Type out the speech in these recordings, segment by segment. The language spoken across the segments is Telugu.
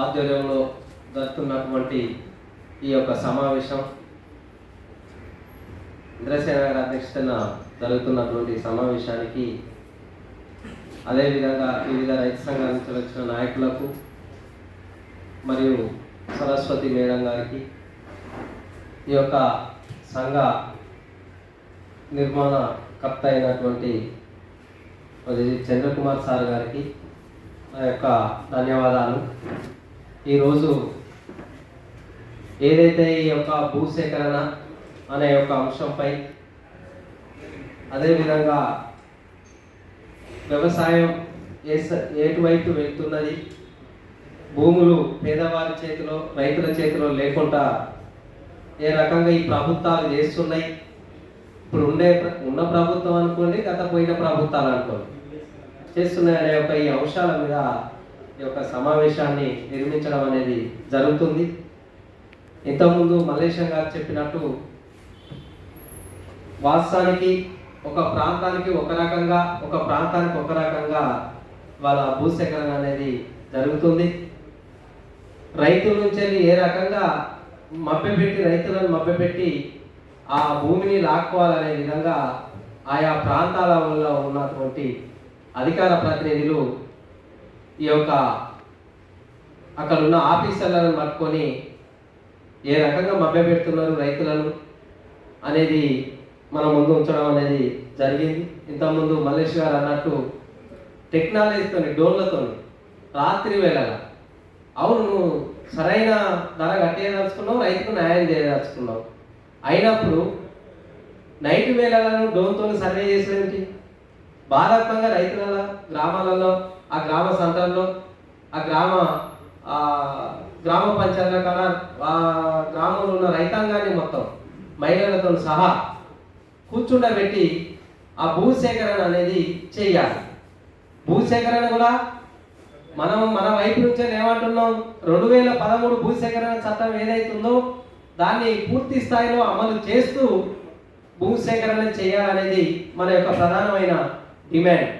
ఆధ్వర్యంలో జరుగుతున్నటువంటి ఈ యొక్క సమావేశం. ఇంద్రసేన గారి అధ్యక్షతన జరుగుతున్నటువంటి సమావేశానికి అదేవిధంగా వివిధ రైతు సంఘాల నుంచి వచ్చిన నాయకులకు మరియు సరస్వతి మేడం గారికి ఈ యొక్క సంఘ నిర్మాణ కర్త అయినటువంటి చంద్రకుమార్ సార్ గారికి నా యొక్క ధన్యవాదాలు. ఈరోజు ఏదైతే ఈ యొక్క భూసేకరణ అనే యొక్క అంశంపై అదేవిధంగా వ్యవసాయం ఏ ఏటువైపు వెళ్తున్నది భూములు పేదవారి చేతిలో రైతుల చేతిలో లేకుండా ఏ రకంగా ఈ ప్రభుత్వాలు చేస్తున్నాయి? ఇప్పుడు ఉండే ఉన్న ప్రభుత్వం అనుకోండి గత పోయిన ప్రభుత్వాలు అనుకోండి. చేస్తున్నాయి అనే యొక్క ఈ అంశాల మీద యొక్క సమావేశాన్ని నిర్మించడం అనేది జరుగుతుంది. ఇంతకుముందు మలేషియా గారు చెప్పినట్టు వాస్తవానికి ఒక ప్రాంతానికి ఒక రకంగా ఒక ప్రాంతానికి ఒక రకంగా వాళ్ళ భూసేకరణ అనేది జరుగుతుంది. రైతుల నుంచి ఏ రకంగా మభ్యపెట్టి రైతులను మభ్యపెట్టి ఆ భూమిని లాక్కోవాలనే విధంగా ఆయా ప్రాంతాల వల్ల ఉన్నటువంటి అధికార ప్రతినిధులు ఈ యొక్క అక్కడ ఉన్న ఆఫీసర్లను పట్టుకొని ఏ రకంగా మభ్యపెడుతున్నారు రైతులను అనేది మన ముందు ఉంచడం అనేది జరిగింది. ఇంతకుముందు మల్లేష్ గారు అన్నట్టు టెక్నాలజీతో డోన్లతో రాత్రి వేళల అవును నువ్వు సరైన ధర కట్టేయదలుచుకున్నావు రైతుకు న్యాయం చేయదలుచుకున్నావు అయినప్పుడు నైట్ వేళలను డోన్తో సర్వే చేసేది బాధాత్మకంగా రైతుల గ్రామాలలో ఆ గ్రామ సెంటర్లో ఆ గ్రామ గ్రామ పంచాయతీల కన్నా ఆ గ్రామంలో ఉన్న రైతాంగాన్ని మొత్తం మహిళలతో సహా కూర్చుండబెట్టి ఆ భూసేకరణ అనేది చేయాలి. భూసేకరణ కూడా మనం మన వైపు నుంచి ఏమంటున్నాం రెండు వేల పదమూడు భూసేకరణ చట్టం ఏదైతుందో దాన్ని పూర్తి స్థాయిలో అమలు చేస్తూ భూసేకరణ చేయాలనేది మన యొక్క ప్రధానమైన డిమాండ్.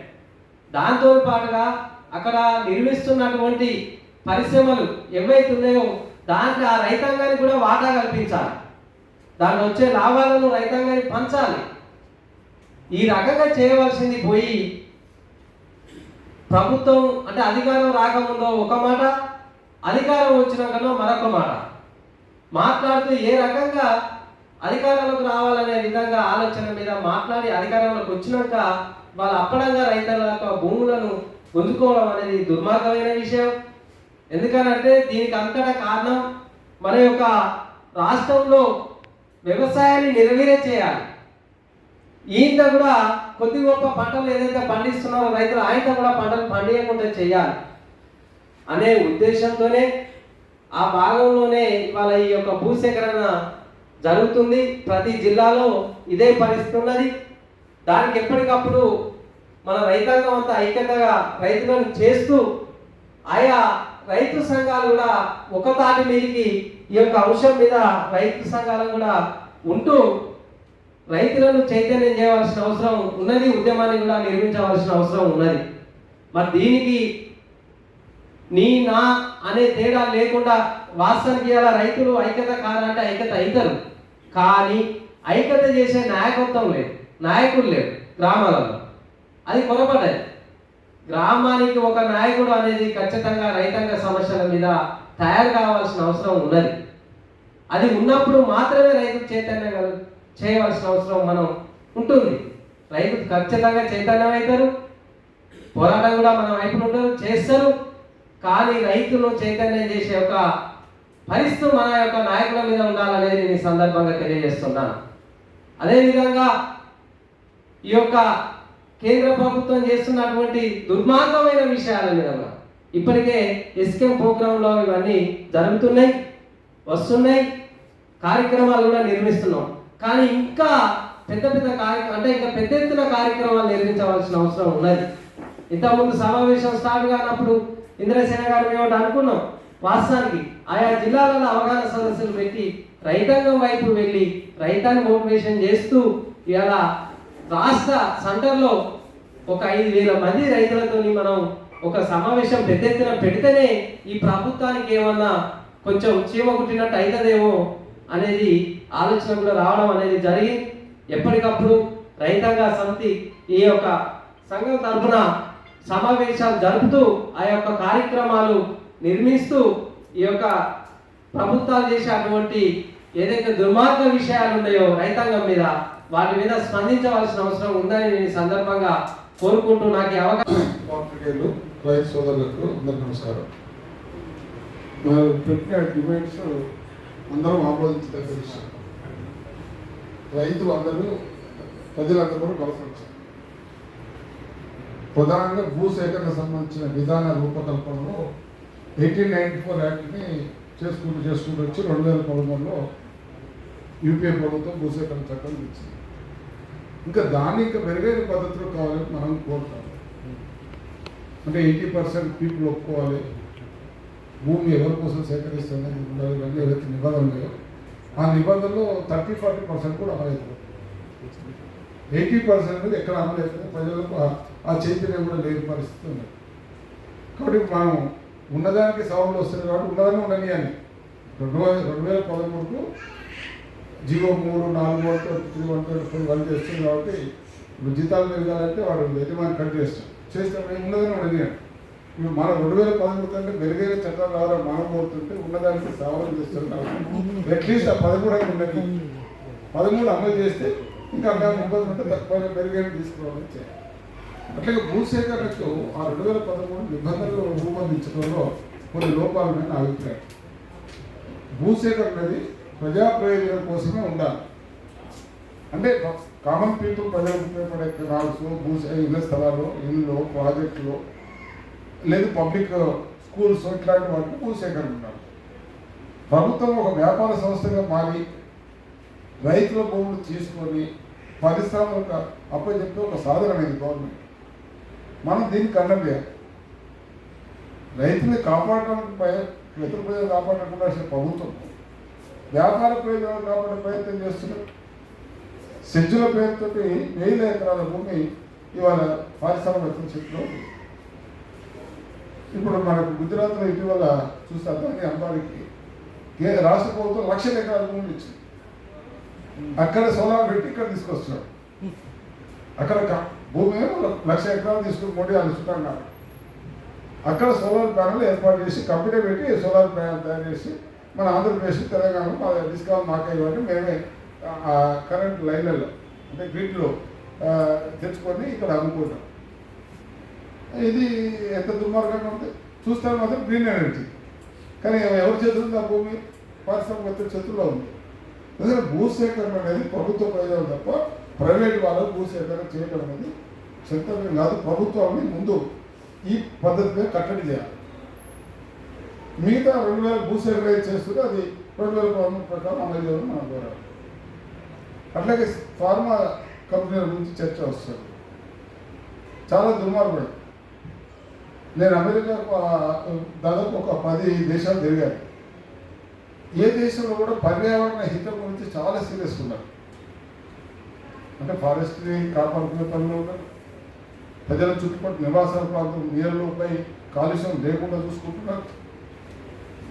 దాంతో పాటుగా అక్కడ నిర్మిస్తున్నటువంటి పరిశ్రమలు ఏవైతే ఉన్నాయో దాంట్లో ఆ రైతాంగానికి కూడా వాటా కల్పించాలి. దాంట్లో వచ్చే లాభాలను రైతాంగానికి పంచాలి. ఈ రకంగా చేయవలసింది పోయి ప్రభుత్వం అంటే అధికారం రాకముందో ఒక మాట అధికారం వచ్చినాకనో మరొక మాట. మాట్లాడుతూ ఏ రకంగా అధికారంలోకి రావాలనే విధంగా ఆలోచన మీద మాట్లాడి అధికారంలోకి వచ్చినాక వాళ్ళ అప్పడంగా రైతుల యొక్క భూములను గుంజుకోవడం అనేది దుర్మార్గమైన విషయం. ఎందుకనంటే దీనికి అంతటా కారణం మన యొక్క రాష్ట్రంలో వ్యవసాయాన్ని నిర్వీర్య చేయాలి. ఈయన కూడా కొద్ది గొప్ప పంటలు ఏదైతే పండిస్తున్నారో రైతులు ఆయన కూడా పంటలు పండియకుండా చేయాలి అనే ఉద్దేశంతోనే ఆ భాగంలోనే ఇవాళ ఈ యొక్క భూసేకరణ జరుగుతుంది. ప్రతి జిల్లాలో ఇదే పరిస్థితి ఉన్నది. దానికి ఎప్పటికప్పుడు మన రైతాంగం అంతా ఐక్యతగా రైతులను చేస్తూ ఆయా రైతు సంఘాలు కూడా ఒక తాటి మీదకి ఈ యొక్క అంశం మీద రైతు సంఘాలు కూడా ఉంటూ రైతులను చైతన్యం చేయవలసిన అవసరం ఉన్నది. ఉద్యమాన్ని కూడా నిర్మించవలసిన అవసరం ఉన్నది. మరి దీనికి నీ నా అనే తేడా లేకుండా వాస్తవానికి ఇలా రైతులు ఐక్యత కాదంటే ఐక్యత అవుతారు కానీ ఐక్యత చేసే నాయకత్వం లేదు నాయకుడు లేడు గ్రామాలలో. అది కొనపడ్డది గ్రామానికి ఒక నాయకుడు అనేది ఖచ్చితంగా రైతాంగ సమస్యల మీద తయారు కావాల్సిన అవసరం ఉన్నది. అది ఉన్నప్పుడు మాత్రమే రైతు చైతన్యం చేయవలసిన అవసరం మనం ఉంటుంది. రైతు ఖచ్చితంగా చైతన్యం అవుతారు పోరాటం కూడా మనం వైపు ఉంటారు చేస్తారు. కానీ రైతును చైతన్యం చేసే ఒక భరిస్తూ మన యొక్క నాయకుల మీద ఉండాలనేది నేను ఈ సందర్భంగా తెలియజేస్తున్నాను అదేవిధంగా ఈ యొక్క కేంద్ర ప్రభుత్వం చేస్తున్నటువంటి దుర్మార్గమైన విషయాల మీద ఇప్పటికే ఎస్కేం ప్రోగ్రాంలో ఇవన్నీ జరుగుతున్నాయి వస్తున్నాయి కార్యక్రమాలు కూడా నిర్మిస్తున్నాం కానీ ఇంకా పెద్ద పెద్ద కార్యక్రమం అంటే ఇంకా పెద్ద ఎత్తున కార్యక్రమాలు నిర్మించవలసిన అవసరం ఉన్నది. ఇంతకుముందు సమావేశం స్టార్ట్ కానప్పుడు ఇంద్రసేన గారు మేము ఒకటి అనుకున్నాం? వాస్తవానికి ఆయా జిల్లాలలో అవగాహన సదస్సులు పెట్టి రైతాంగం వైపు వెళ్ళి రైతాన్ని మోటివేషన్ చేస్తూ ఇలా రాష్ట్ర సెంటర్లో ఒక ఐదు వేల మంది రైతులతోని మనం ఒక సమావేశం పెద్ద ఎత్తున పెడితేనే ఈ ప్రభుత్వానికి ఏమన్నా కొంచెం చీమ కుట్టినట్టు అవుతుందేమో అనేది ఆలోచన కూడా రావడం అనేది జరిగింది ఎప్పటికప్పుడు రైతాంగ సమితి ఈ యొక్క సంఘం తరఫున సమావేశాలు జరుపుతూ ఆ యొక్క కార్యక్రమాలు నిర్మిస్తూ ఈ యొక్క ప్రభుత్వాలు చేసే అటువంటి ఏదైతే దుర్మార్గ విషయాలు ఉన్నాయో రైతాంగం మీద వాటి మీద స్పందించవలసిన అవసరం ఉందని నేను ఈ సందర్భంగా కోరుకుంటూ నాకు అవకాశం రైతు సోదరులకు అందరికీ నమస్కారం. పెట్టిన డిమాండ్స్ అందరం ఆమోదించదగ్గ విషయం. రైతులు అందరూ ప్రజలందరూ కూడా ప్రధానంగా భూ సేకరణ సంబంధించిన విధాన రూపకల్పనలో ఎయిటీన్ నైన్టీ ఫోర్ యాక్ట్ని చేసుకుంటూ చేసుకుంటూ వచ్చి రెండు వేల పదమూడులో యూపీఏ ప్రభుత్వం భూసేకరణ చట్టం ఇచ్చింది. ఇంకా దాన్ని ఇంకా మెరుగైన పద్ధతిలో కావాలని మనం కోరుతాం. అంటే ఎయిటీ పర్సెంట్ పీపుల్ ఒప్పుకోవాలి. భూమి ఎవరి కోసం సేకరిస్తుంది ఉండాలి. ఇవన్నీ ఏవైతే నిబంధనలు ఉన్నాయో ఆ నిబంధనలో థర్టీ ఫార్టీ పర్సెంట్ కూడా అమలవుతుంది ఎయిటీ పర్సెంట్ ఎక్కడ అమలవుతుంది ప్రజలకు ఆ చైతన్యం కూడా లేని పరిస్థితి ఉంది. కాబట్టి మనం ఉన్నదానికి సవాళ్ళు వస్తుంది కాబట్టి ఉన్నదాన్ని ఉండని అని. రెండు వేల రెండు వేల పదమూడుకు జీవో మూడు నాలుగు one twenty three one four one చేస్తుంది కాబట్టి ఇప్పుడు జీతాలు పెరగాలంటే వాడు యజమాని కట్ చేస్తాం చేస్తే ఉన్నదని ఉండని ఇప్పుడు మనం రెండు వేల పదమూడు కంటే మెరుగైన చట్టాలు ద్వారా మనం కోరుతుంటే ఉన్నదానికి సవాలు కాబట్టి అట్లీస్ట్ ఆ పదమూడు అయినా ఉన్నది పదమూడు అమలు చేస్తే ఇంకా అందరం ఇబ్బంది ఉంటే తక్కువ మెరుగైన తీసుకోవాలని చేయాలి అట్లాగే భూసేకరణకు ఆ రెండు వేల పదమూడు నిబంధనలు రూపొందించడంలో కొన్ని లోపాలు నా అభిప్రాయం. భూసేకరణ అనేది ప్రజా ప్రయోజనం కోసమే ఉండాలి. అంటే కామన్ పీపుల్ ప్రజలు ఉపయోగపడే కెనాల్స్ భూ ఇళ్ళ స్థలాలు ఇల్లు ప్రాజెక్టులు లేదు పబ్లిక్ స్కూల్స్ ఇట్లాంటి వాటిని భూసేకరణ ఉండాలి. ప్రభుత్వం ఒక వ్యాపార సంస్థగా మారి రైతుల భూములు తీసుకొని పరిశ్రమలకు అప్పచెప్పి ఒక సాధన అనేది గవర్నమెంట్. మనం దీనికి అన్నం చేయాలి. రైతుని కాపాడడానికి ప్రయ- ఇతర ప్రజలు కాపాడకుండా అసలు ప్రభుత్వం వ్యాపార ప్రయోజనాలు కాపాడే ప్రయత్నం చేస్తున్నారు. సెజ్జుల పేరుతో వేల ఎకరాల భూమి ఇవాళ పారిశ్రామిక చెట్లు ఇప్పుడు మనకు గుజరాత్లో ఇటీవల చూస్తే అదాని అంబానికి రాష్ట్ర ప్రభుత్వం లక్షల ఎకరాల భూములు ఇచ్చింది. అక్కడ సోలార్ పెట్టి ఇక్కడ తీసుకొస్తున్నాడు అక్కడ భూమి లక్ష ఎకరాలు తీసుకుని మోడీ అనుకుంటున్నారు అక్కడ సోలార్ ప్యానల్ ఏర్పాటు చేసి కంపెనీ పెట్టి సోలార్ ప్యానల్ తయారు చేసి మన ఆంధ్రప్రదేశ్ తెలంగాణ మా డిస్కౌంట్ మాకే ఇవ్వండి మేమే ఆ కరెంట్ లైన్లలో అంటే గ్రిడ్లో తెచ్చుకొని ఇక్కడ అమ్ముకుంటాం. ఇది ఎంత దుర్మార్గంగా ఉంది? చూస్తాను మాత్రం గ్రీన్ ఎనర్జీ. కానీ ఎవరి చేతులు ఆ భూమి? పారిశ్రామిక చేతుల్లో ఉంది. ఎందుకంటే భూసేకరణ అనేది ప్రభుత్వ ప్రయోజనం తప్ప ప్రైవేట్ వాళ్ళు భూసేకరణ చేయడం అనేది చిత్తవ్యం కాదు ప్రభుత్వాన్ని ముందు ఈ పద్ధతిగా కట్టడి చేయాలి. మిగతా రెండు వేల భూసేకరణ చేస్తుంటే అది రెండు వేల పదమూడు ప్రకారం అమలు చేయడం మనం కోరాలి. అట్లాగే ఫార్మా కంపెనీల గురించి చర్చ వస్తుంది. చాలా దుర్మార్గుడు. నేను అమెరికా దాదాపు ఒక పది దేశాలు తిరిగాను. ఏ దేశంలో కూడా పర్యావరణ హితం గురించి చాలా సీరియస్ ఉన్నారు. అంటే ఫారెస్ట్ని కాపాడుకునే పనిలో ఉన్నారు ప్రజల చుట్టుపక్కల నివాసాల ప్రాంతం నీళ్ళపై కాలుష్యం లేకుండా చూసుకుంటున్నారు?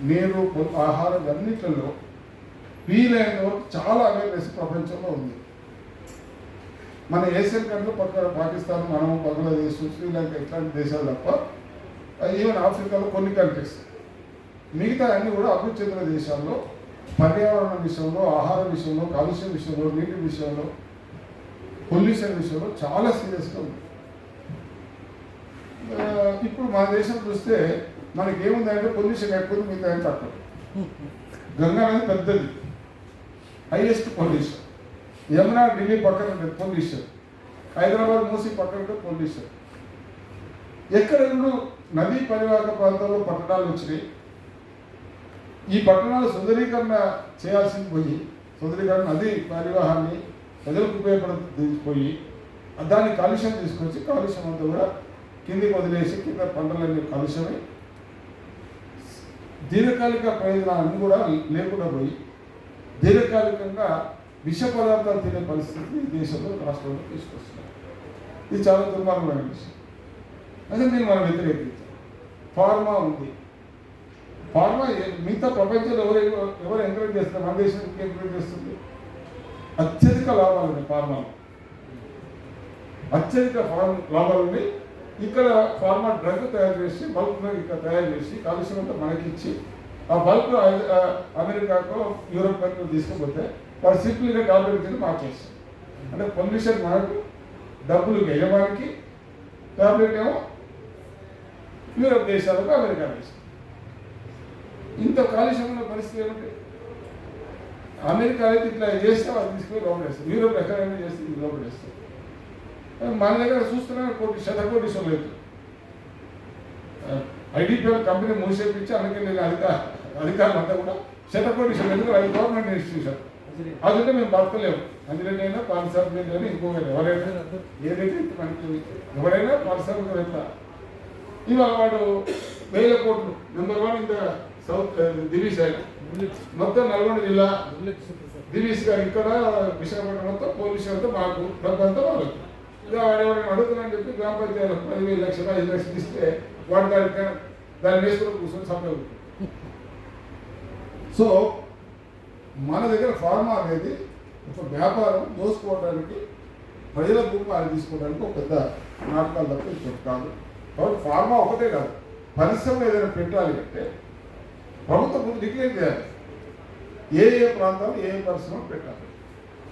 నీరు ఆహారం అన్నిట్లలో వీలైన వరకు చాలా అవేర్నెస్ ప్రపంచంలో ఉంది. మన ఏషియన్ కంట్రీ పక్కన పాకిస్తాన్ మనం బంగ్లాదేశ్ శ్రీలంక ఇట్లాంటి దేశాలు తప్ప ఈవెన్ ఆఫ్రికాలో కొన్ని కంట్రీస్ మిగతా అన్ని కూడా అభివృద్ధి చెందిన దేశాల్లో పర్యావరణ విషయంలో ఆహార విషయంలో కాలుష్యం విషయంలో నీటి విషయంలో పొల్యూషన్ విషయంలో చాలా సీరియస్గా ఉంది. ఇప్పుడు మన దేశం చూస్తే మనకి ఏముందంటే పొల్యూషన్ ఎక్కువ మిగతా ఏం తక్కువ గంగా అనేది పెద్దది. హైయెస్ట్ పొల్యూషన్ యమునా ఢిల్లీ పక్కన ఉంటుంది పొల్యూషన్ హైదరాబాద్ మూసి పక్కన ఉంటుంది పొల్యూషన్ ఎక్కడ ఇప్పుడు నదీ పరివాహక ప్రాంతాల్లో పట్టణాలు వచ్చినాయి? ఈ పట్టణాలు సుందరీకరణ చేయాల్సింది పోయి సుందరీకరణ నదీ పరివాహాన్ని ప్రజలకు ఉపయోగపడిపోయి దాన్ని కాలుష్యం తీసుకొచ్చి కాలుష్యం అంతా కూడా కిందికి వదిలేసి కింద పంటలన్నీ కాలుష్యమై దీర్ఘకాలిక ప్రయోజనాలన్నీ కూడా లేకుండా పోయి దీర్ఘకాలికంగా విష పదార్థాలు తినే పరిస్థితి దేశంలో రాష్ట్రంలో తీసుకొస్తున్నారు. ఇది చాలా దుర్మార్గమైన విషయం. అదే నేను మనం వ్యతిరేకించాం ఫార్మా ఉంది. ఫార్మా మిగతా ప్రపంచంలో ఎవరు ఎవరు ఎంకరేజ్ చేస్తారు? మన దేశం ఎంకరేజ్ చేస్తుంది? అత్యధిక లాభాలు ఉన్నాయి అత్యధిక ఫార్మ్ లాభాలు ఉన్నాయి. ఇక్కడ ఫార్మా డ్రగ్ తయారు చేసి బల్క్ ఇక్కడ తయారు చేసి కాలుష్యం అంతా మనకి ఇచ్చి ఆ బల్క్ అమెరికాకో యూరోప్ కంట్రీ తీసుకుపోతే వారు సింపుల్గా టాబ్లెట్ కింద మార్చేస్తారు అంటే పొల్యూషన్ మనకు డబ్బులు యజమానికి టాబ్లెట్ ఏమో యూరోప్ దేశాలకు అమెరికా దేశం ఇంత కాలుష్యం ఉన్న పరిస్థితి ఏమిటి అమెరికా అయితే ఇట్లా చేస్తే వాళ్ళు తీసుకుని లోపల వేస్తారు. యూరోప్ ఎక్కడైనా చేస్తే ఇది లోపల వేస్తారు. మన దగ్గర చూస్తున్నా కోటి శతకోటి లేదు ఐడిపిఎల్ కంపెనీ మూసేపించి అందుకే నేను అధికార అధికారులు అంతా కూడా శతకోటి ఎందుకు అది గవర్నమెంట్ ఇన్స్టిట్యూషన్ అదంటే మేము బతకలేము. అందులోనే అయినా పారిశ్రామిక కానీ ఇంకొక ఎవరైనా ఏదైతే మనకి ఎవరైనా పారిశ్రామికవేత్త ఇవాళ వాడు వేల కోట్లు. నెంబర్ వన్ ఇంత సౌత్ దిలీష్ అయినా మొత్తం నల్గొండ జిల్లా దిలీష్ గారు ఇక్కడ విశాఖపట్నంతో పోలీసు అంతా మాకు డబ్బు అంతా వాళ్ళకు ఇక వాడు ఎవరైనా అడుగుతున్నాను చెప్పి గ్రామ పంచాయతీ పదివేలు లక్షలు ఐదు లక్షలు ఇస్తే వాడు దానికి దాన్ని వేసుకుని కూర్చొని సమయం సో మన దగ్గర ఫార్మా అనేది ఒక వ్యాపారం దోసుకోవడానికి ప్రజల భూమి అది తీసుకోవడానికి ఒక పెద్ద నాటకాలు తప్ప ఇంకొకటి కాదు. కాబట్టి ఫార్మా ఒకటే కాదు. పరిశ్రమ ఏదైనా పెట్టాలి అంటే ప్రభుత్వం డిక్లేర్ చేయాలి. ఏ ఏ ప్రాంతాలు ఏ ఏ పరిశ్రమలు పెట్టాలి.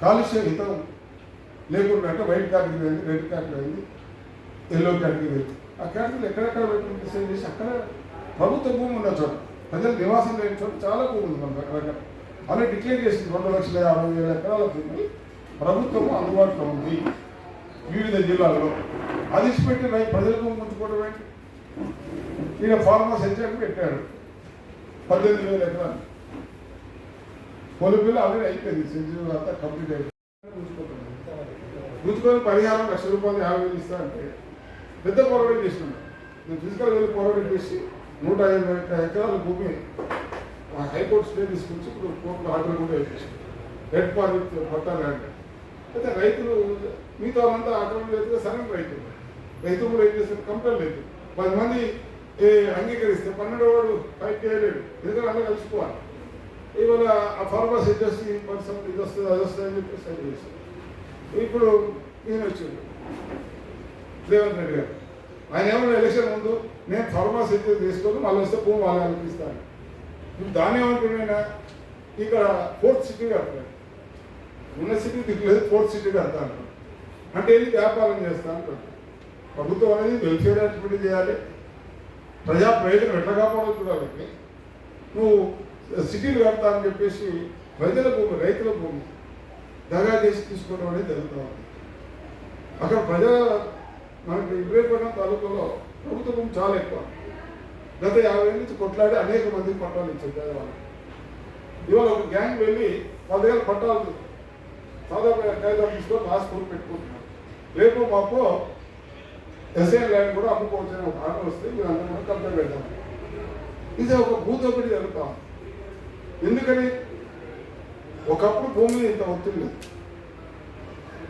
కాలుష్య హితం లేకుండా అంటే వైట్ కేటగిరీ అయింది రెడ్ కేటగిరీ అయింది ఎల్లో కేటగిరీ అయింది ఆ కేటగిరీలు ఎక్కడెక్కడ పెట్టుకుని డిసైడ్ చేసి అక్కడ ప్రభుత్వ భూమి ఉన్న చోట ప్రజలు నివాసం లేని చోట చాలా భూమి ఉంది మన దగ్గర. అలా డిక్లేర్ చేసింది రెండు లక్షల యాభై వేల ఎకరాల భూమి. ప్రభుత్వం అందుబాటులో ఉంది. వివిధ జిల్లాల్లో అది పెట్టి రై ప్రజలకు ముంచుకోవడం ఏంటి? ఈయన ఫార్మర్స్ హెచ్ఎం పెట్టాడు పద్దెనిమిది వేల ఎకరాలు. పొలిపిల్ల ఆల్రెడీ అయిపోయింది సెంచరీ అంతా కంప్లీట్ అయిపోయింది. గుంజుకొని పరిహారం లక్ష రూపాయలు యాభై వేలు ఇస్తా అంటే పెద్ద పొరపాటు చేసినాడు నేను ఫిజికల్ వెళ్ళి పొరపాటు చేసి నూట ఎనభై ఎకరాల భూమి ఆ హైకోర్టు స్టే తీసుకొచ్చి ఇప్పుడు కోర్టులో ఆర్డర్ కూడా వేయించాను రెడ్ పార్ట్ పట్టాలి అంటే. అయితే రైతులు మిగతా వాళ్ళంతా ఆటోమేటిక్ రైతులు సరైన రైతులు. రైతు కూడా ఏం చేస్తారు? కంపెనీ లేదు. పది మంది అంగీకరిస్తే పన్నెండో వాడు ఫైట్ చేయలేడు. ఎందుకంటే అందరూ కలిసిపోవాలి. ఇవాళ ఆ ఫార్మర్స్ వచ్చేసి పరిశ్రమ ఇది వస్తుంది అది వస్తుంది అని చెప్పి సైడ్ చేస్తారు ఇప్పుడు ఈయన వచ్చిండు. రేవంత్ రెడ్డి గారు. ఆయన ఏమన్నా ఎలక్షన్ ముందు నేను ఫార్మర్స్ అయితే తీసుకొని మళ్ళీ వస్తే భూమి వాళ్ళు అనిపిస్తాను. ఇప్పుడు దాన్ని ఏమంటున్నాయినా ఇక్కడ ఫోర్త్ సిటీ కడతాను ఉన్న సిటీ దిగులేదు ఫోర్త్ సిటీ కడతాను అంటే ఏంటి వ్యాపారం చేస్తా అంటారు ప్రభుత్వం అనేది వెల్ఫేర్ యాక్టివిటీ చేయాలి. ప్రజా ప్రయోజనం ఎట్లా కాపాడో చూడాలి నువ్వు సిటీలు కడతా అని చెప్పేసి ప్రజల భూమి రైతుల భూమి దగా చేసి తీసుకోవడం అనేది జరుగుతూ ఉంది. అక్కడ ప్రజా మనకి ఇబ్రేపట్నం తాలూకాలో ప్రభుత్వ భూమి చాలా ఎక్కువ. గత యాభై నుంచి కొట్లాడి అనేక మందికి పట్టాలు ఇచ్చారు పేదవాళ్ళు. ఇవాళ ఒక గ్యాంగ్ వెళ్ళి వాళ్ళ దగ్గర పట్టాలు సాధారణ కాగితాలు తీసుకొని రాసుకొని పెట్టుకుంటున్నారు. రేపు మాకు ఎస్ఐన్ ల్యాండ్ కూడా అమ్ముకోవచ్చు అని ఒక ఆర్డర్ వస్తే మీరు అందరం కూడా కంప్లైంట్ పెడతాం ఇది ఒక భూదోపిడి జరుగుతాం. ఎందుకని? ఒకప్పుడు భూమి ఇంత ఒత్తిడి లేదు.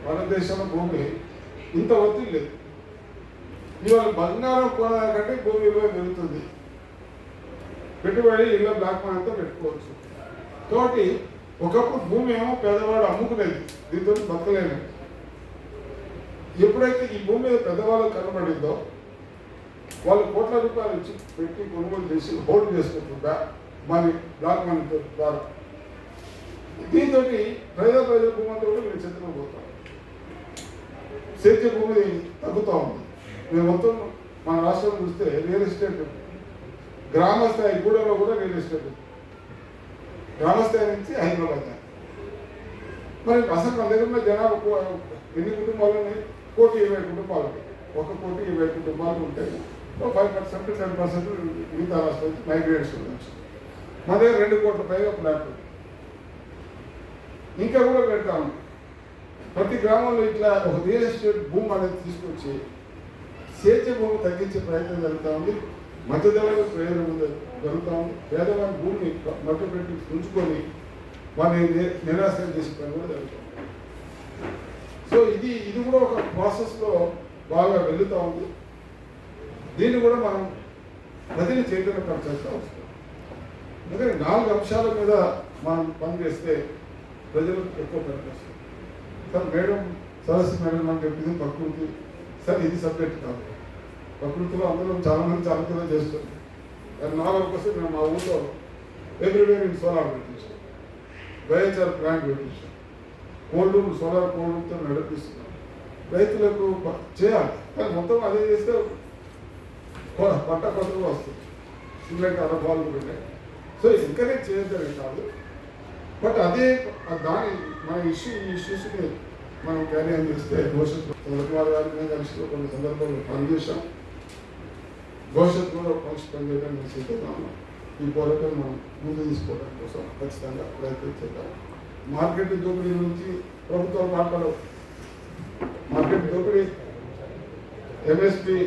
భారతదేశంలో భూమి ఇంత ఒత్తిడి లేదు. ఇవాళ బంగారం కొనాలంటే భూమి విలువ పెరుగుతుంది. పెట్టుబడి ఇళ్ళ బ్లాక్ మనీ పెట్టుకోవచ్చు. కాబట్టి ఒకప్పుడు భూమి ఏమో పేదవాడు అమ్ముకునేది. దీంతో బతకలేము. ఎప్పుడైతే ఈ భూమి మీద పెద్దవాళ్ళు కనబడిందో వాళ్ళు కోట్ల రూపాయలు ఇచ్చి పెట్టి కొనుగోలు చేసి హోల్డ్ చేసుకుంటుందా? మరి బ్లాక్ ద్వారా దీంతో ప్రజల ప్రజల భూమి అంతా కూడా మీరు చేతిలో పోతాం సేద్య భూమి తగ్గుతూ ఉంది. మేము మొత్తం మన రాష్ట్రం చూస్తే రియల్ ఎస్టేట్ గ్రామ స్థాయి గూడెంలో కూడా రియల్ ఎస్టేట్ గ్రామస్థాయి గ్రామ స్థాయి నుంచి హైదరాబాద్ మరి అసలు మన దగ్గర జనాభా ఎన్ని కుటుంబాలు ఉన్నాయి? కోటి ఇరవై కుటుంబాలు ఉంటాయి. ఒక కోటి ఇరవై కుటుంబాలు ఉంటాయి. ఫైవ్ పర్సెంట్ టెన్ పర్సెంట్ మిగతా రాష్ట్రాల నుంచి మైగ్రేట్స్ ఉండొచ్చు. మదే రెండు కోట్ల పైగా ప్లాట్ ఇంకా కూడా పెడతాం ప్రతి గ్రామంలో ఇట్లా ఒక రియల్ ఎస్టేట్ భూమి అనేది తీసుకొచ్చి సేద్య భూమి తగ్గించే ప్రయత్నం జరుగుతూ ఉంది. మధ్యధరలకు ప్రయోజనం ఉంది జరుగుతూ ఉంది. పేదవారి భూమిని మధ్య పెట్టి ఉంచుకొని వారిని నిరాశనం చేసే పని కూడా జరుగుతుంది. సో ఇది ఇది కూడా ఒక ప్రాసెస్లో బాగా వెళ్తూ ఉంది. దీన్ని కూడా మనం ప్రజలు చైతన్యపరచాల్సిన వస్తుంది ఎందుకంటే నాలుగు అంశాల మీద మనం పనిచేస్తే ప్రజలు ఎక్కువ పనిచేస్తారు సార్ మేడం సరస్సు మేడం అని చెప్పింది ప్రకృతి. సార్ ఇది సబ్జెక్ట్ కాదు. ప్రకృతిలో అందరం చాలా మంది చాలా కూడా కానీ నాలుగు కోసం మేము మా ఊళ్ళో ఎవ్రీడే నేను సోలార్ పెట్టించాం వైఎస్ఆర్ ప్లాంట్ పెట్టించాం కోల్డ్ రూమ్ సోలార్ కోల్డ్ రూమ్తో నడిపిస్తున్నాం రైతులకు చేయాలి. కానీ మొత్తం అదే చేస్తే కొ- పంట కొత్తగా వస్తుంది. శ్రీలంక అనుభవాలు పెట్టాయి సో ఎంకరేజ్ చేయదని కాదు. బట్ అదే దాని మన ఇష్యూ ఈ ఇష్యూస్ని మనం క్యారీ ఆన్ చేస్తే భవిష్యత్తు కుమార్ గారి కలిసి కొన్ని సందర్భాల్లో పనిచేసాం భవిష్యత్తులో కలిసి పనిచేయడానికి సిద్ధంగా ఈ పోరాటం మనం ముందు తీసుకోవడం కోసం ఖచ్చితంగా ప్రయత్నం చేద్దాం మార్కెట్ దోపిడీ నుంచి ప్రభుత్వం మాట్లాడవు మార్కెట్ దోపిడీ ఎంఎస్పి